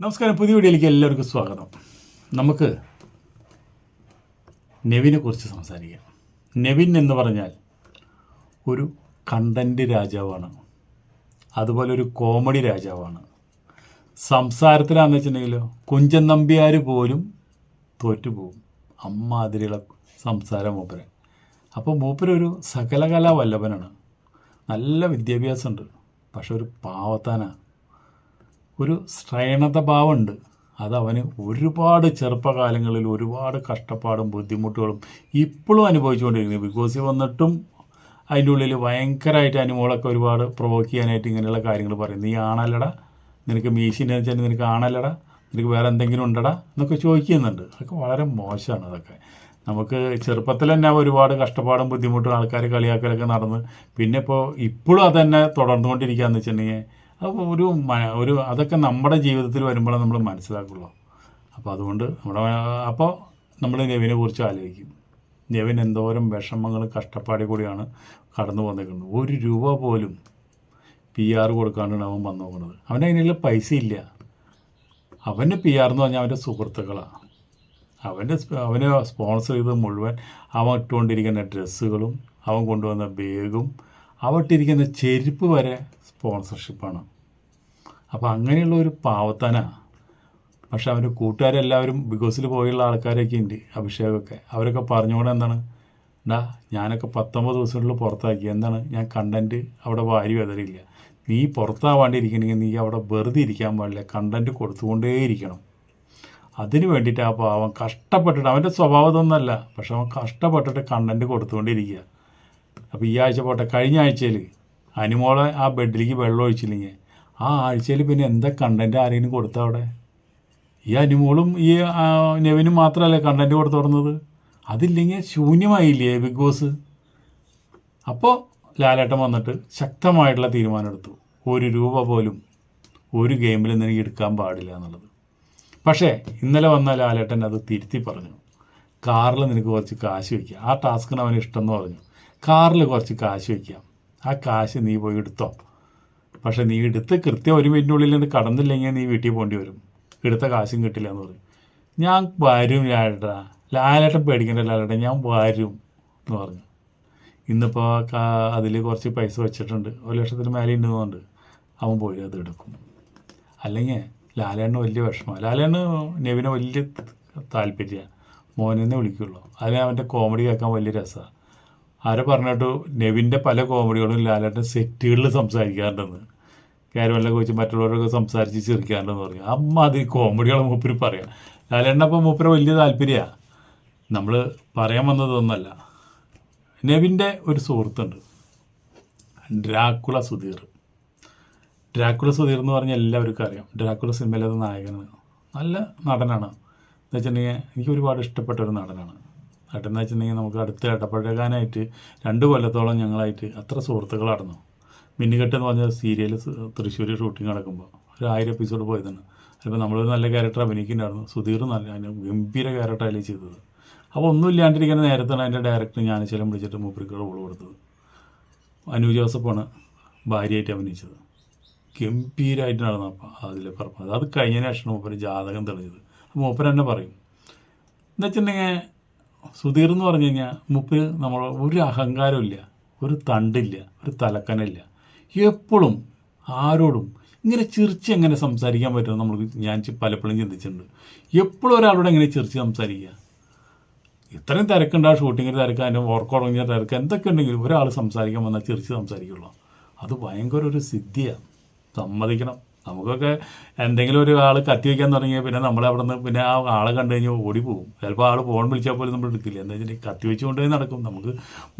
നമസ്കാരം പുതിയ വീഡിയോയിലേക്ക് എല്ലാവർക്കും സ്വാഗതം. നമുക്ക് നെവിനെ കുറിച്ച് സംസാരിക്കാം. നെവിൻ എന്ന് പറഞ്ഞാൽ ഒരു കണ്ടന്റ് രാജാവാണ്. അതുപോലെ ഒരു കോമഡി രാജാവാണ്. സംസാരത്തിലാന്ന് വെച്ചിട്ടുണ്ടെങ്കിൽ കുഞ്ചൻ നമ്പ്യാർ പോലും തോറ്റുപോകും. അമ്മാതിരിയുള്ള സംസാരം മൂപ്പര്. അപ്പോൾ മൂപ്പരൊരു സകലകലാ വല്ലഭനാണ്. നല്ല വിദ്യാഭ്യാസമുണ്ട്. പക്ഷെ ഒരു പാവത്താനാണ് ഒരു ശ്രേണത ഭാവമുണ്ട്. അത് അവന് ഒരുപാട് ചെറുപ്പകാലങ്ങളിൽ ഒരുപാട് കഷ്ടപ്പാടും ബുദ്ധിമുട്ടുകളും ഇപ്പോഴും അനുഭവിച്ചുകൊണ്ടിരിക്കുന്നത് ബിക്കോസ് വന്നിട്ടും അതിന്റെ ഉള്ളിൽ ഭയങ്കരമായിട്ട് അനുമോളൊക്കെ ഒരുപാട് പ്രൊവോക്ക് ചെയ്യാനായിട്ട് ഇങ്ങനെയുള്ള കാര്യങ്ങൾ പറയും. നീ ആണല്ലടാ? നിനക്ക് മീശിനെ വെച്ചാൽ നിനക്ക് ആണല്ലടാ? നിനക്ക് വേറെ എന്തെങ്കിലും ഉണ്ടട? എന്നൊക്കെ ചോദിക്കുന്നുണ്ട്. അതൊക്കെ വളരെ മോശമാണ് അതൊക്കെ. നമുക്ക് ചെറുപ്പത്തിൽ തന്നെ ഒരുപാട് കഷ്ടപ്പാടും ബുദ്ധിമുട്ടും ആൾക്കാർ കളിയാക്കലൊക്കെ നടന്ന് പിന്നെ ഇപ്പോൾ ഇപ്പോഴും അത് തന്നെ തുടർന്നുകൊണ്ടിരിക്കുകയെന്ന് വെച്ചിട്ടുണ്ടെങ്കിൽ അപ്പോൾ ഒരു ഒരു അതൊക്കെ നമ്മുടെ ജീവിതത്തിൽ വരുമ്പോഴേ നമ്മൾ മനസ്സിലാക്കുള്ളൂ. അപ്പോൾ അതുകൊണ്ട് നമ്മുടെ അപ്പോൾ നമ്മൾ നെവിനെ കുറിച്ച് ആലോചിക്കും. നെവിൻ എന്തോരം വിഷമങ്ങളും കഷ്ടപ്പാടി കൂടിയാണ് കടന്നു വന്നിരിക്കുന്നത്. ഒരു രൂപ പോലും പി ആർ കൊടുക്കാണ്ടാണ് അവൻ വന്നു നോക്കുന്നത്. അവന് അതിനുള്ള പൈസ ഇല്ല. അവന്റെ പി ആർ എന്ന് പറഞ്ഞാൽ അവന്റെ സുഹൃത്തുക്കളാണ് അവന്റെ അവനെ സ്പോൺസർ ചെയ്ത് മുഴുവൻ അവൻ ഇട്ടുകൊണ്ടിരിക്കുന്ന ഡ്രസ്സുകളും അവൻ കൊണ്ടുവന്ന ബേഗും അവട്ടിരിക്കുന്ന ചെരുപ്പ് വരെ സ്പോൺസർഷിപ്പാണ് അപ്പോൾ അങ്ങനെയുള്ള ഒരു പാവത്തന. പക്ഷെ അവന്റെ കൂട്ടുകാരെല്ലാവരും ബിക്കോസിൽ പോയുള്ള ആൾക്കാരൊക്കെ ഉണ്ട് അഭിഷേകമൊക്കെ അവരൊക്കെ പറഞ്ഞുകൊണ്ട് എന്താണ്? ഡാ ഞാനൊക്കെ പത്തൊമ്പത് ദിവസങ്ങളിൽ പുറത്താക്കി. എന്താണ്? ഞാൻ കണ്ടന്റ് അവിടെ വാരി വെതറിയില്ല. നീ പുറത്താവാണ്ടിരിക്കണമെങ്കിൽ നീ അവിടെ വെറുതെ ഇരിക്കാൻ പാടില്ല. കണ്ടന്റ് കൊടുത്തുകൊണ്ടേയിരിക്കണം. അതിന് വേണ്ടിയിട്ട് ആ പാവം കഷ്ടപ്പെട്ടിട്ട് അവന്റെ സ്വഭാവം ഇതൊന്നല്ല പക്ഷെ അവൻ കഷ്ടപ്പെട്ടിട്ട് കണ്ടന്റ് കൊടുത്തുകൊണ്ടിരിക്കുക. അപ്പോൾ ഈ ആഴ്ച പോട്ടെ കഴിഞ്ഞ ആഴ്ചയിൽ അനുമോളെ ആ ബെഡിലേക്ക് വെള്ളം ഒഴിച്ചില്ലെങ്കിൽ ആ ആഴ്ചയിൽ പിന്നെ എന്താ കണ്ടന്റ് ആരെങ്കിലും കൊടുത്ത അവിടെ? ഈ അനുമോളും ഈ നെവിനും മാത്രമല്ലേ കണ്ടന്റ് കൊടുത്തു തുടർന്നത് അതില്ലെങ്കിൽ ശൂന്യമായില്ലേ ബിഗ് ബോസ് അപ്പോൾ ലാലേട്ടൻ വന്നിട്ട് ശക്തമായിട്ടുള്ള തീരുമാനമെടുത്തു ഒരു രൂപ പോലും ഒരു ഗെയിമിൽ നിനക്ക് എടുക്കാൻ പാടില്ല എന്നുള്ളത്. പക്ഷേ ഇന്നലെ വന്ന ലാലേട്ടൻ അത് തിരുത്തി പറഞ്ഞു. കാറിൽ നിനക്ക് കുറച്ച് കാശ് വയ്ക്കുക ആ ടാസ്കിന് അവന് ഇഷ്ടം എന്ന് പറഞ്ഞു. കാറിൽ കുറച്ച് കാശ് വയ്ക്കാം. ആ കാശ് നീ പോയി എടുത്തോ. പക്ഷെ നീ എടുത്ത് കൃത്യം ഒരു മിനിറ്റിനുള്ളിൽ നിന്ന് കടന്നില്ലെങ്കിൽ നീ വീട്ടിൽ പോകേണ്ടി വരും. എടുത്ത കാശും കിട്ടില്ല എന്ന് പറയും. ഞാൻ വരും ലാലേട്ടാ. ലാലേട്ടൻ പേടിക്കണ്ട ലാലേട്ടൻ ഞാൻ വരും എന്ന് പറഞ്ഞു. ഇന്നിപ്പോൾ അതിൽ കുറച്ച് പൈസ വെച്ചിട്ടുണ്ട്. ഒരു ലക്ഷത്തിന് മേലെ ഉണ്ടെന്നുണ്ട് അവൻ പോയി അത് എടുക്കും. അല്ലെങ്കിൽ ലാലേണ്ണ വലിയ വിഷമമാണ് ലാലേണ്ണ നെവിനെ വലിയ താല്പര്യമാണ്. മോനെന്നെ വിളിക്കുള്ളൂ. അതിന് അവന്റെ കോമഡി കേൾക്കാൻ വലിയ രസമാണ്. ആരെ പറഞ്ഞിട്ട്? നെവിന്റെ പല കോമഡികളും ലാലേട്ടൻ സെറ്റുകളിൽ സംസാരിക്കാറുണ്ടെന്ന്. കാര്യമല്ല കോച്ച് മറ്റുള്ളവരൊക്കെ സംസാരിച്ച് ചിരിക്കാറുണ്ടെന്ന് പറയും അമ്മ അത് കോമഡികൾ മൂപ്പര് പറയാം. ലാലേട്ടൻ അപ്പം മൂപ്പര് വലിയ താല്പര്യമാണ് നമ്മൾ പറയാൻ വന്നതൊന്നല്ല നെവിന്റെ ഒരു സുഹൃത്തുണ്ട്. ഡ്രാക്കുള സുധീർ. ഡ്രാക്കുള സുധീർ എന്ന് പറഞ്ഞാൽ എല്ലാവർക്കും അറിയാം. ഡ്രാക്കുള സിനിമയിലെ നായകനാണ്. നല്ല നടനാണ്. എന്ന് വെച്ചിട്ടുണ്ടെങ്കിൽ എനിക്ക് ഒരുപാട് ഇഷ്ടപ്പെട്ട ഒരു നടനാണ്. നടൻ എന്ന് വെച്ചിട്ടുണ്ടെങ്കിൽ നമുക്ക് അടുത്ത് ഇടപഴകാനായിട്ട് രണ്ട് കൊല്ലത്തോളം ഞങ്ങളായിട്ട് അത്ര സുഹൃത്തുക്കൾ നടന്നു. മിന്നുകെട്ട് എന്ന് പറഞ്ഞ സീരിയൽ തൃശ്ശൂർ ഷൂട്ടിംഗ് നടക്കുമ്പോൾ ഒരു ആയിരം എപ്പിസോഡ് പോയതാണ്. അപ്പോൾ നമ്മളൊരു നല്ല ക്യാരക്ടർ അഭിനയിക്കുന്നുണ്ടായിരുന്നു. സുധീർ നല്ല ഗംഭീര ക്യാരക്ടറല്ലേ ചെയ്തത്. അപ്പോൾ ഒന്നും ഇല്ലാണ്ടിരിക്കുന്ന നേരത്താണ് അതിന്റെ ഡയറക്ടർ ഞാനിച്ചലും വിളിച്ചിട്ട് മൂപ്പർക്ക് റോൾ കൊടുത്തത്. അനു ജോസഫാണ് ഭാര്യയായിട്ട് അഭിനയിച്ചത്. ഗംഭീരമായിട്ട് നടന്നു. അതിൽ പറഞ്ഞു അത് കഴിഞ്ഞതിനു ശേഷമാണ് മൂപ്പര് ജാതകം തെളിഞ്ഞത്. മൂപ്പര് തന്നെ പറയും. എന്ന് വെച്ചിട്ടുണ്ടെങ്കിൽ സുധീർ എന്ന് പറഞ്ഞു കഴിഞ്ഞാൽ മൂപ്പര് നമ്മൾ ഒരു അഹങ്കാരമില്ല ഒരു തണ്ടില്ല ഒരു തലക്കനില്ല. എപ്പോഴും ആരോടും ഇങ്ങനെ ചിരിച്ച് എങ്ങനെ സംസാരിക്കാൻ പറ്റുമെന്ന് നമ്മൾ ഞാൻ പലപ്പോഴും ചിന്തിച്ചിട്ടുണ്ട്. എപ്പോഴും ഒരാളോട് എങ്ങനെ ചിരിച്ച് സംസാരിക്കുക? ഇത്രയും തിരക്കുണ്ട് ഷൂട്ടിങ്ങിന് തിരക്ക് അതിന്റെ വർക്ക് തുടങ്ങിയ തിരക്ക് എന്തൊക്കെ ഉണ്ടെങ്കിലും ഒരാൾ സംസാരിക്കാൻ വന്നാൽ ചിരിച്ച് സംസാരിക്കുള്ളൂ. അത് ഭയങ്കര ഒരു സിദ്ധിയാണ് സമ്മതിക്കണം. നമുക്കൊക്കെ എന്തെങ്കിലും ഒരു ആൾ കത്തി വയ്ക്കാൻ തുടങ്ങിയാൽ പിന്നെ നമ്മൾ അവിടെ നിന്ന് പിന്നെ ആ ആളെ കണ്ടു കഴിഞ്ഞാൽ പോകും. ചിലപ്പോൾ ആൾ ഫോൺ വിളിച്ചാൽ പോലും നമ്മൾ എടുക്കില്ല. എന്താ വെച്ചിട്ടുണ്ടെങ്കിൽ കത്തി വെച്ച് കൊണ്ടുപോയി നടക്കും. നമുക്ക്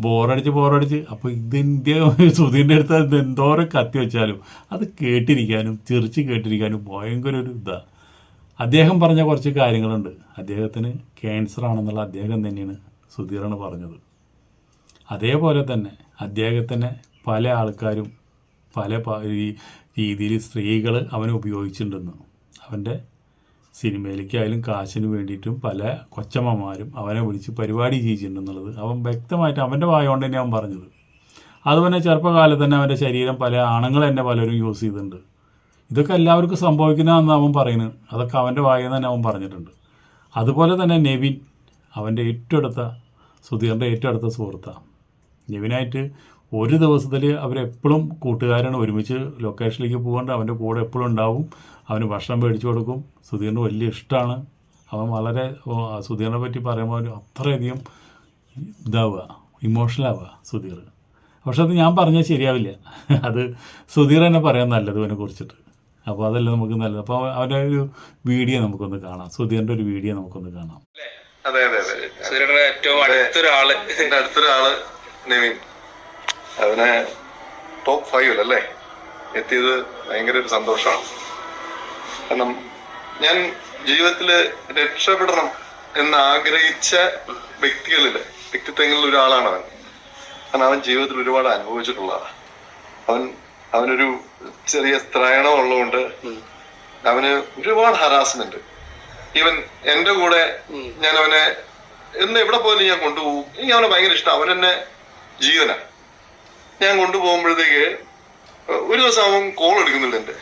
ബോറടിച്ച് ബോറടിച്ച്. അപ്പോൾ ഇതിന്റെ സുധീന്റെ അടുത്ത് അത് എന്തോരം കത്തി വെച്ചാലും അത് കേട്ടിരിക്കാനും ചിരിച്ച് കേട്ടിരിക്കാനും ഭയങ്കര ഒരു ഇതാണ് അദ്ദേഹം പറഞ്ഞ കുറച്ച് കാര്യങ്ങളുണ്ട്. അദ്ദേഹത്തിന് ക്യാൻസർ ആണെന്നുള്ള അദ്ദേഹം തന്നെയാണ് സുധീറാണ് പറഞ്ഞത്. അതേപോലെ തന്നെ അദ്ദേഹത്തിനെ പല ആൾക്കാരും പല രീതിയിൽ സ്ത്രീകൾ അവൻ ഉപയോഗിച്ചിട്ടുണ്ടെന്ന്. അവന്റെ സിനിമയിലേക്കായാലും കാശിന് വേണ്ടിയിട്ടും പല കൊച്ചമ്മമാരും അവനെ വിളിച്ച് പരിപാടി ചെയ്യിച്ചിട്ടുണ്ടെന്നുള്ളത് അവൻ വ്യക്തമായിട്ട് അവന്റെ വായ കൊണ്ട് തന്നെ അവൻ പറഞ്ഞത്. അതുപോലെ ചെറുപ്പകാലത്ത് തന്നെ അവന്റെ ശരീരം പല ആണുങ്ങൾ തന്നെ പലരും യൂസ് ചെയ്തിട്ടുണ്ട്. ഇതൊക്കെ എല്ലാവർക്കും സംഭവിക്കുന്നതെന്ന് അവൻ പറയുന്നത്. അതൊക്കെ അവന്റെ വായിൽ തന്നെ അവൻ പറഞ്ഞിട്ടുണ്ട്. അതുപോലെ തന്നെ നെവിൻ അവന്റെ ഏറ്റവും അടുത്ത സുധീറിന്റെ ഏറ്റവും അടുത്ത സുഹൃത്താണ് നെവിനായിട്ട് ഒരു ദിവസത്തിൽ അവരെപ്പോഴും കൂട്ടുകാരാണ് ഒരുമിച്ച് ലൊക്കേഷനിലേക്ക് പോകേണ്ട അവന്റെ കൂടെ എപ്പോഴും ഉണ്ടാവും. അവന് ഭക്ഷണം മേടിച്ചു കൊടുക്കും. സുധീറിന് വലിയ ഇഷ്ടമാണ്. അവൻ വളരെ സുധീറിനെ പറ്റി പറയുമ്പോൾ അത്രയധികം ഇതാവുക ഇമോഷണൽ ആവുക സുധീർ. പക്ഷെ അത് ഞാൻ പറഞ്ഞാൽ ശരിയാവില്ല. അത് സുധീർ തന്നെ പറയാൻ നല്ലത് അവനെ കുറിച്ചിട്ട്. അപ്പോൾ അതല്ല നമുക്ക് നല്ലത്. അപ്പോൾ അവന്റെ ഒരു വീഡിയോ നമുക്കൊന്ന് കാണാം. സുധീറിന്റെ ഒരു വീഡിയോ നമുക്കൊന്ന് കാണാം. അതെ അതെ അതെ. സുധീറിന്റെ ഏറ്റവും അടുത്തൊരാൾ. അടുത്തൊരാൾ നെവിൻ. അവന് ടോപ്പ് ഫൈവ് അല്ലേ? എത്തിയത് ഭയങ്കര ഒരു സന്തോഷമാണ്. കാരണം ഞാൻ ജീവിതത്തിൽ രക്ഷപ്പെടണം എന്ന് ആഗ്രഹിച്ച വ്യക്തികളിൽ വ്യക്തിത്വങ്ങളിൽ ഒരാളാണ് അവൻ. കാരണം അവൻ ജീവിതത്തിൽ ഒരുപാട് അനുഭവിച്ചിട്ടുള്ളതാണ്. അവൻ അവനൊരു ചെറിയ സ്ത്രയണം ഉള്ളതുകൊണ്ട് അവന് ഒരുപാട് ഹറാസ്മെന്റ് ഈവൻ എന്റെ കൂടെ ഞാൻ അവനെ എന്ന് എവിടെ പോയാലും ഞാൻ കൊണ്ടുപോകും. എനിക്ക് അവനെ ഭയങ്കര ഇഷ്ടം അവൻ എന്നെ ജീവന ഞാൻ കൊണ്ടുപോകുമ്പോഴത്തേക്ക് ഒരു ദിവസം അവൻ കോൾ എടുക്കുന്നില്ല എന്റെ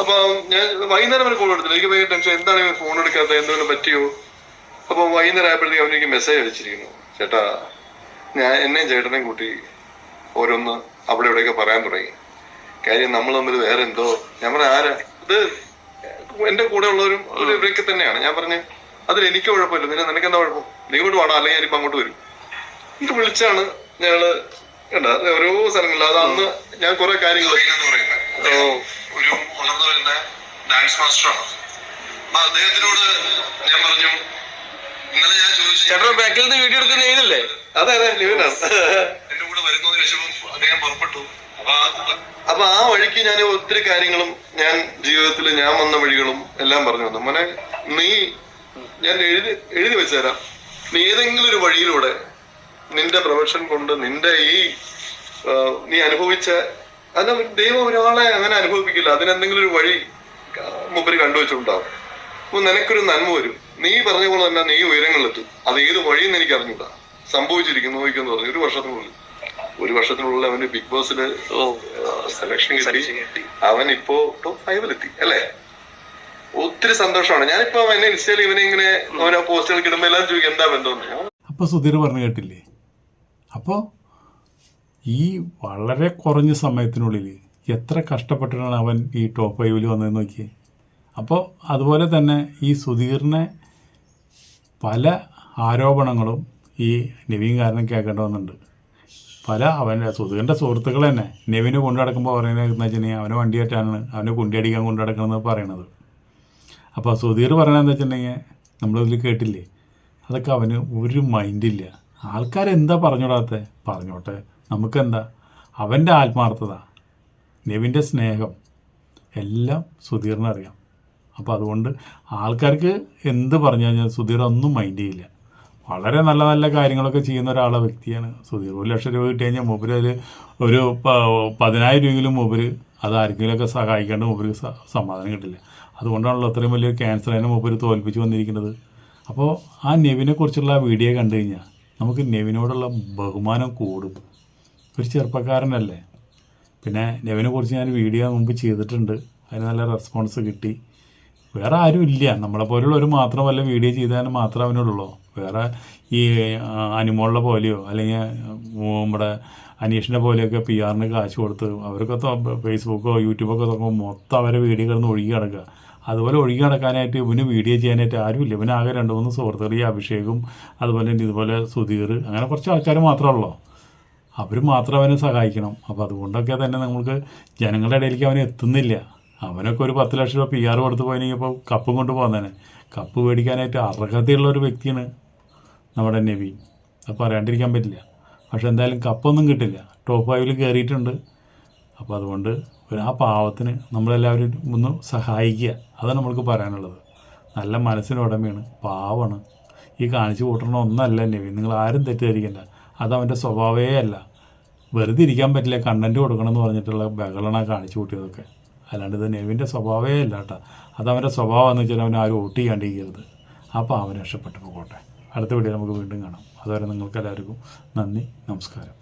അപ്പൊ ഞാൻ വൈകുന്നേരം അവന് കോൾ എടുത്തില്ല. എനിക്ക് ഭയങ്കര ടെൻഷൻ എന്താണ് ഫോൺ എടുക്കാത്ത എന്തെങ്കിലും പറ്റിയോ? അപ്പൊ വൈകുന്നേരം ആയപ്പോഴത്തേക്ക് അവൻ എനിക്ക് മെസ്സേജ് അയച്ചിരിക്കുന്നു. ചേട്ടാ ഞാൻ എന്നെയും ചേട്ടനെയും കൂട്ടി ഓരോന്ന് അവിടെ ഇവിടെയൊക്കെ പറയാൻ തുടങ്ങി. കാര്യം നമ്മൾ തമ്മിൽ വേറെ എന്തോ ഞാൻ പറഞ്ഞ ആരാ? ഇത് എന്റെ കൂടെ ഉള്ളവരും ഒരു ഇവരൊക്കെ തന്നെയാണ്. ഞാൻ പറഞ്ഞു അതിൽ എനിക്ക് കുഴപ്പമില്ല. നിന്നെ നിനക്ക് എന്താ കുഴപ്പം? നീ ഇങ്ങോട്ട് വേണം അല്ലെങ്കിൽ ഞാനിപ്പോ അങ്ങോട്ട് വരും. ഇത് വിളിച്ചാണ് ഞങ്ങൾ കണ്ട ഓരോ സ്ഥലങ്ങളിൽ അത് അന്ന് ഞാൻ കുറെ കാര്യങ്ങൾ ഒരു വളർന്നു വരുന്ന ഡാൻസ് മാസ്റ്ററാണ് അപ്പൊ അദ്ദേഹത്തിനോട് ഞാൻ പറഞ്ഞു ഇന്നലെ ഞാൻ ചോദിച്ചു ചേട്ടൻ ബാക്കിൽ നിന്ന് വീഡിയോ എടുക്കുന്ന ചെയ്തില്ലേ? അതെ അതെ ലിവിനാണ് എന്റെ കൂടെ വരുന്നതിന് ശേഷം അദ്ദേഹം പുറപ്പെട്ടു. അപ്പൊ ആ- അപ്പൊ ആ വഴിക്ക് ഞാൻ ഒത്തിരി കാര്യങ്ങളും ഞാൻ ജീവിതത്തിൽ ഞാൻ വന്ന വഴികളും എല്ലാം പറഞ്ഞു വന്നു മോനെ നീ ഞാൻ എഴുതി എഴുതി വെച്ചുതരാം. നീ ഏതെങ്കിലും ഒരു വഴിയിലൂടെ നിന്റെ പ്രൊഫഷൻ കൊണ്ട് നിന്റെ ഈ നീ അനുഭവിച്ച അത് ദൈവം ഒരാളെ അങ്ങനെ അനുഭവിപ്പിക്കില്ല. അതിനെന്തെങ്കിലും ഒരു വഴി മുമ്പിൽ മൂപ്പര് കണ്ടുവച്ചിട്ടുണ്ടാവും. അപ്പൊ നിനക്കൊരു നന്മ വരും. നീ പറഞ്ഞ പോലെ തന്നെ നീ ഉയരങ്ങളിലെത്തും. അത് ഏത് വഴിയെന്ന് എനിക്ക് അറിഞ്ഞൂടാ. സംഭവിച്ചിരിക്കുന്നു നോക്കിയെന്ന് പറഞ്ഞു. ഒരു വർഷത്തിനുള്ളിൽ. ഒരു വർഷത്തിനുള്ളിൽ അവന് ബിഗ് ബോസിൽ സെലക്ഷൻ കിട്ടി. അവൻ ഇപ്പോ ടോപ്പ് ഫൈവിലെത്തി അല്ലേ? ഒത്തിരി സന്തോഷമാണ്. ഞാനിപ്പോ എന്നെ ഇൻസ്റ്റയിൽ ഇവനെ ഇങ്ങനെ ഓരോ പോസ്റ്റുകൾ കിടുമ്പോ എല്ലാം ചോദിക്കും എന്താ ബന്ധം? അപ്പൊ അപ്പോൾ സുധീർ പറഞ്ഞു കേട്ടില്ലേ? അപ്പോൾ ഈ വളരെ കുറഞ്ഞ സമയത്തിനുള്ളിൽ എത്ര കഷ്ടപ്പെട്ടിട്ടാണ് അവൻ ഈ ടോപ്പ് ഫൈവിൽ വന്നതെന്ന് നോക്കിയേ. അപ്പോൾ അതുപോലെ തന്നെ ഈ സുധീറിനെ പല ആരോപണങ്ങളും ഈ നവീൻ കാരണം കേൾക്കേണ്ടി വന്നിട്ടുണ്ട്. പല അവന്റെ സുധീറിന്റെ സുഹൃത്തുക്കൾ തന്നെ നെവിന് കൊണ്ടു നടക്കുമ്പോൾ പറയുന്നത് എന്ന് വെച്ചിട്ടുണ്ടെങ്കിൽ അവനെ വണ്ടിയായിട്ടാണ് അവനെ കുണ്ടിയടിക്കാൻ കൊണ്ടു നടക്കണമെന്ന് പറയണത്. അപ്പോൾ സുധീർ പറയണതെന്ന് വെച്ചിട്ടുണ്ടെങ്കിൽ നമ്മളിതിൽ കേട്ടില്ലേ? അതൊക്കെ അവന് ഒരു മൈൻഡില്ല ആൾക്കാരെന്താ പറഞ്ഞോടാത്തെ? പറഞ്ഞോട്ടെ. നമുക്കെന്താ? അവന്റെ ആത്മാർത്ഥത നെവിന്റെ സ്നേഹം എല്ലാം സുധീറിനറിയാം അപ്പോൾ അതുകൊണ്ട് ആൾക്കാർക്ക് എന്ത് പറഞ്ഞു കഴിഞ്ഞാൽ സുധീർ ഒന്നും മൈൻഡ് ചെയ്യില്ല. വളരെ നല്ല നല്ല കാര്യങ്ങളൊക്കെ ചെയ്യുന്ന ഒരാളെ വ്യക്തിയാണ് സുധീർ. ഒരു ലക്ഷം രൂപ കിട്ടി കഴിഞ്ഞാൽ മൂപ്പര് അതിൽ ഒരു പതിനായിരം രൂപയിലും മൂപ്പര് അത് ആർക്കെങ്കിലുമൊക്കെ സഹായിക്കാണ്ട് മൂപ്പര് സമാധാനം കിട്ടില്ല. അതുകൊണ്ടാണല്ലോ അത്രയും വലിയ ക്യാൻസറിനെ മൂപ്പര് തോൽപ്പിച്ച് വന്നിരിക്കുന്നത്. അപ്പോൾ ആ നെവിനെ കുറിച്ചുള്ള വീഡിയോ കണ്ടു കഴിഞ്ഞാൽ നമുക്ക് നെവിനോടുള്ള ബഹുമാനം കൂടും. ഒരു ചെറുപ്പക്കാരനല്ലേ. പിന്നെ നെവിനെ കുറിച്ച് ഞാൻ വീഡിയോ മുമ്പ് ചെയ്തിട്ടുണ്ട്. അതിന് നല്ല റെസ്പോൺസ് കിട്ടി. വേറെ ആരും ഇല്ല. നമ്മളെ പോലുള്ളവർ മാത്രം വല്ല വീഡിയോ ചെയ്താൽ മാത്രമേ അവനുള്ളൂ. വേറെ ഈ ആ, പോലെയോ അല്ലെങ്കിൽ നമ്മുടെ അനീഷിന്റെ പോലെയൊക്കെ പി ആറിന് കാശ് കൊടുത്ത് അവർക്കൊക്കെ ഫേസ്ബുക്കോ യൂട്യൂബൊക്കെ തുറക്കുമ്പോൾ മൊത്തം അവരെ വീഡിയോ കിടന്ന് ഒഴുകി കിടക്കുക അതുപോലെ ഒഴുകി നടക്കാനായിട്ട് ഇവന് വീഡിയോ ചെയ്യാനായിട്ട് ആരുമില്ല. ഇവന് ആകെ രണ്ട് മൂന്ന് സുഹൃത്തുക്കൾ ഈ അഭിഷേകും അതുപോലെ തന്നെ ഇതുപോലെ സുധീർ അങ്ങനെ കുറച്ച് ആൾക്കാർ മാത്രമേ ഉള്ളൂ. അവർ മാത്രം അവനെ സഹായിക്കണം. അപ്പോൾ അതുകൊണ്ടൊക്കെ തന്നെ നമ്മൾക്ക് ജനങ്ങളുടെ ഇടയിലേക്ക് അവൻ എത്തുന്നില്ല. അവനൊക്കെ ഒരു പത്ത് ലക്ഷം രൂപ പി ആർ കൊടുത്ത് പോയിനെങ്കിൽ ഇപ്പോൾ കപ്പും കൊണ്ട് പോകുന്നതന്നെ കപ്പ് മേടിക്കാനായിട്ട് അർഹതയുള്ള ഒരു വ്യക്തിയാണ് നമ്മുടെ നബി അത് പറയാണ്ടിരിക്കാൻ പറ്റില്ല. പക്ഷെ എന്തായാലും കപ്പൊന്നും കിട്ടില്ല. ടോപ്പ് ഫൈവിൽ കയറിയിട്ടുണ്ട് അപ്പോൾ അതുകൊണ്ട് ആ പാവത്തിന് നമ്മളെല്ലാവരും ഒന്ന് സഹായിക്കുക. അതാണ് നമ്മൾക്ക് പറയാനുള്ളത്. നല്ല മനസ്സിന് ഉടമയാണ് പാവമാണ് ഈ കാണിച്ചു കൂട്ടണ ഒന്നല്ല നവി നിങ്ങൾ ആരും തെറ്റിദ്ധരിക്കണ്ട. അത് അവന്റെ സ്വഭാവമേ അല്ല. വെറുതെ ഇരിക്കാൻ പറ്റില്ല കണ്ടന്റ് കൊടുക്കണം എന്ന് പറഞ്ഞിട്ടുള്ള ബഹളണ കാണിച്ചു കൂട്ടിയതൊക്കെ. അല്ലാണ്ട് ഇത് നെവിന്റെ സ്വഭാവമേ അല്ല കേട്ടോ. അത് അവന്റെ സ്വഭാവം എന്ന് വെച്ചാൽ അവൻ ആരും വോട്ട് ചെയ്യാണ്ടിരിക്കരുത്. അപ്പോൾ അവൻ രക്ഷപ്പെട്ടു പോകട്ടെ. അടുത്ത വീഡിയോ നമുക്ക് വീണ്ടും കാണാം. അതുവരെ നിങ്ങൾക്കെല്ലാവർക്കും നന്ദി നമസ്കാരം.